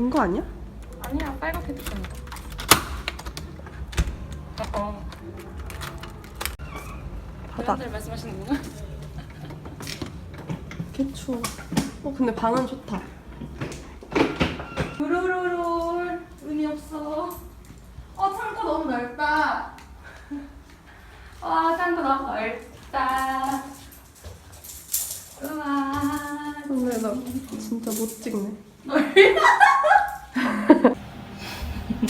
된 거 아니야? 아니야 빨갛게 됐습니다. 어. 바닥. 회원들 말씀하시는 거구나. 개추워. 어 근데 방은 좋다. 롤롤롤 의미 없어. 어 창고 너무 넓다. 와 창고 너무 넓다. 우와. 근데 나 진짜 못 찍네. 꿀을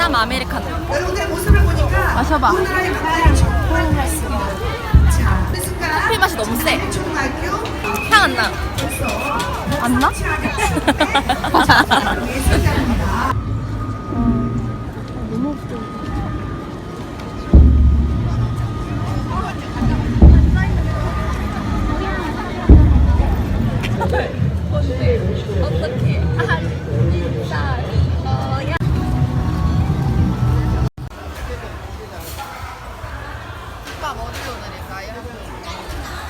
인삼 아메리카노 여러분들의 모습을 보니까 마셔봐 오늘의 문화를 정말 했습니다. 자, 어느 순간 커피 맛이 너무 세. 초등학교 향 안 나. 안 나? 예술가입니다. 오빠 어디로 내릴까요?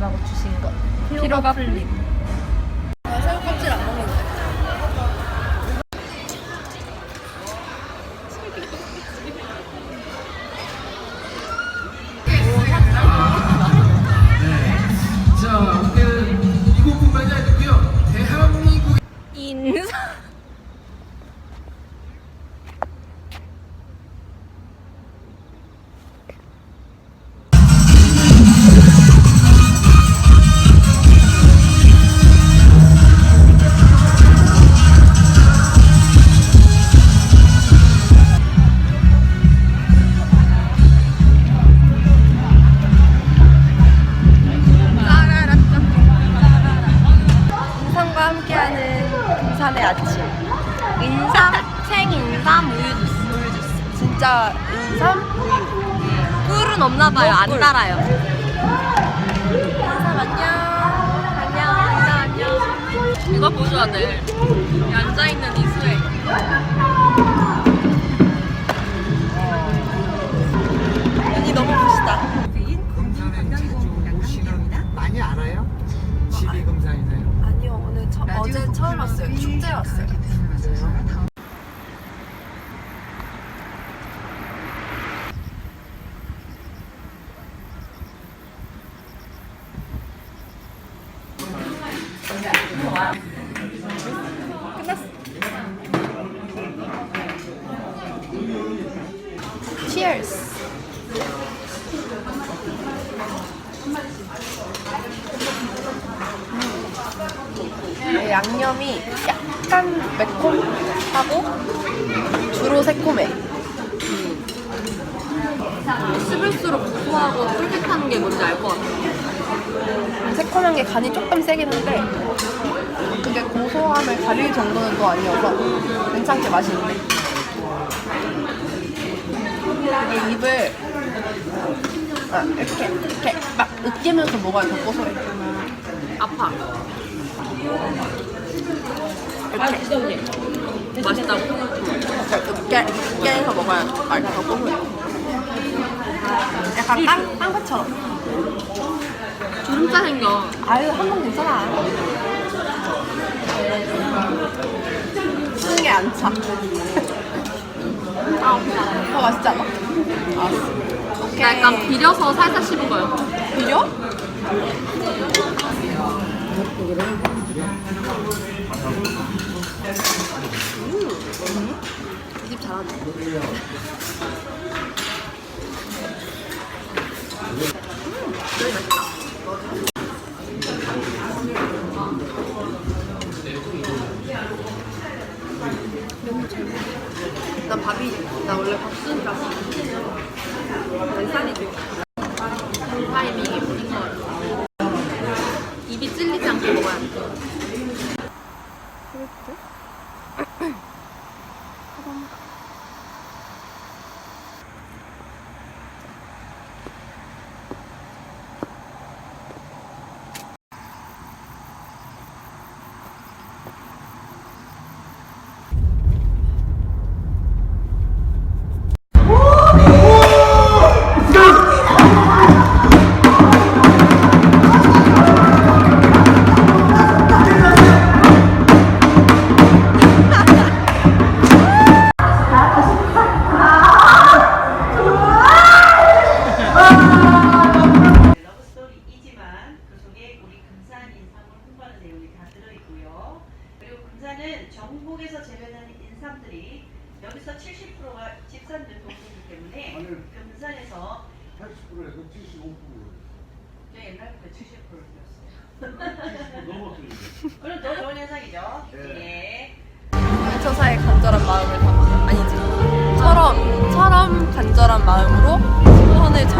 바르라고 주신 것. 피로가 풀림. 진짜 인삼. 꿀은 없나 봐요. 안 달아요. 인삼 안녕. 안녕. 인삼 안녕. 이거 보셔야 돼. 앉아 있는 이수에. Cheers. 음. 양념이 약간 매콤하고 주로 새콤해. 씹을수록 고소하고 쫄깃한 게 뭔지 알 것 같아. 새콤한 게 간이 조금 세긴 한데 그게 고소함을 가릴 정도는 또 아니어서 괜찮게 맛있는데. 이게 입을 아, 이렇게 이렇게 막 으깨면서 먹어야 더 고소해? 아파. 이렇게. 맛있다고? 으깨, 으깨서 먹어야 더 고소해? 약간 빵, 빵처럼. 주름자 생겨. 아유 한 번 괜찮아 안 차. 아, 더 맛있지 않아? 알았어. 오케이. 나 약간 비려서 살살 씹은 거예요. 비려? 이 집 잘하네. 나 밥이 나 원래 밥순이라 난 쌀이 돼. 타 금산에서 80%에서 75%. 저 옛날부터 70%였어요. 오늘 더 좋은 현상이죠? 예. 처사의 간절한 마음을 담아 아니지 처럼 처럼 간절한 마음으로 소원을 적